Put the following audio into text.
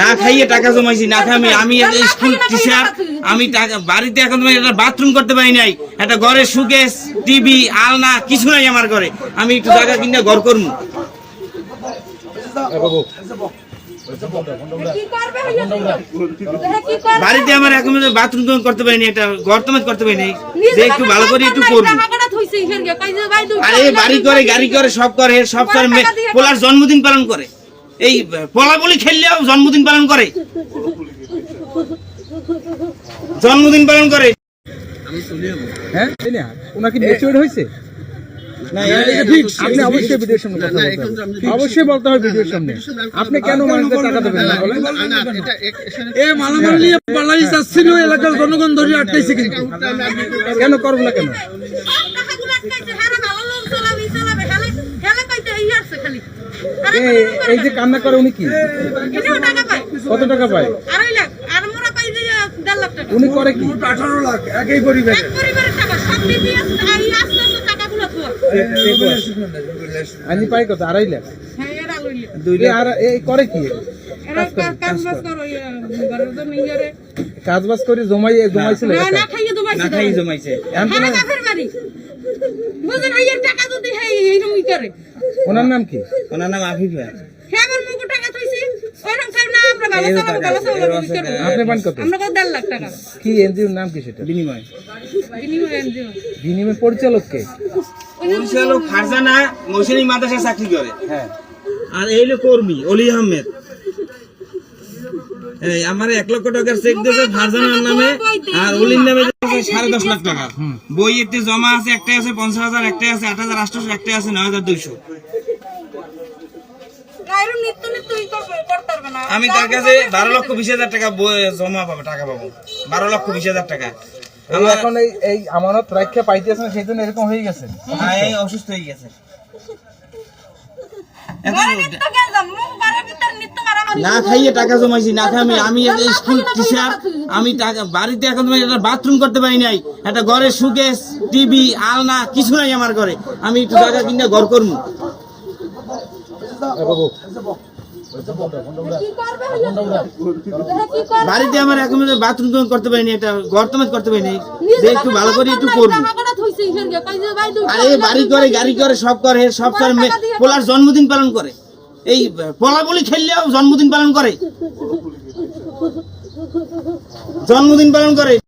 না খাইয়ে টাকা জমাইছি না খাই আমি স্কুল টিচার আমি বাড়িতে এখন তোমার একটা বাথরুম করতে পারি নাই। একটা ঘরে সুকেস টিভি আলনা কিছু নাই আমার ঘরে। আমি একটু জায়গা কিনে ঘর করব করবে? বাড়িতে আমার এখন বাথরুম করতে পারি নাই একটা ঘর তোমার করতে পারি নাই। যে একটু ভালো করে একটু করব আরে বাড়ি করে গাড়ি করে সব করে সব করে পোলার জন্মদিন পালন করে। এই পোলা বলি খেললেও জন্মদিন পালন করে। জন্মদিন পালন করে। হ্যাঁ? হয়েছে? আপনি অবশ্যই ভিডিওর সামনে কথা বলতে অবশ্যই বলতে হবে ভিডিওর সামনে। আপনি কেন মানুষদের টাকা দেবেন? না বলেন। এ মালামাল নিয়ে পালাই যাচ্ছিল এলাকার জনগণ ধরে আটকাইছে কিন্তু। কেন করব না কেন? এই এই যে কান্না করে উনি কি। কত টাকা পায়। উনি করে কি আঠারো লাখ একই পরিবারে পাই কত আড়াই লাখ হ্যাঁ, দুই লাখ এই করে কি কাজ- কাজ বাজ করো, ইয়ে, জমাই জমাইছিল না, খাইয়ে না জমাইছে। বুঝেন, টাকা যদি হয়, করে। ওনার নাম কি? ওনার নাম আফিফ হ্যাঁ। আপনি পান কত? কি এনজিওর নাম কি সেটা? বিনিময়। বিনিময় পরিচালক কে? পরিচালক ফারজানা মৌসুমী মাদ্রাসা চাকরি করে। হ্যাঁ। আর এই হলো কর্মী অলি আহমেদ। এই আমার এক লক্ষ টাকার চেক দিয়েছে ফারজানার নামে আর অলির নামে সাড়ে দশ লাখ টাকা। বই এতে জমা আছে একটাই আছে পঞ্চাশ হাজার একটাই আছে আট হাজার আটশো একটাই আছে নয় হাজার দুইশো। আমি তার কাছে বারো লক্ষ বিশ হাজার টাকা বই- জমা পাবো টাকা পাবো। বারো লক্ষ বিশ হাজার টাকা। এখন এই এই আমানত রাখা পাইতেছেন সেই জন্য এরকম হয়ে গেছে। হ্যাঁ, অসুস্থ হয়ে গেছে। না খাইয়ে টাকা জমাইছি না খাই আমি স্কুল টিচার আমি টাকা বাড়িতে এখন একটা বাথরুম করতে পারি নাই একটা ঘরে সুকেস টিভি আলনা কিছু নাই আমার ঘরে। আমি একটু জায়গা কিনে ঘর করব? বাড়িতে আমার এখন বাথরুম করতে পারি নাই একটা ঘর তোমার করতে পারি নাই। একটু ভালো করে একটু করব। আরে বাড়ি করে গাড়ি করে সব করে সব করে পোলার জন্মদিন পালন করে। এই পলাপলি খেললেও জন্মদিন পালন করে। জন্মদিন পালন করে।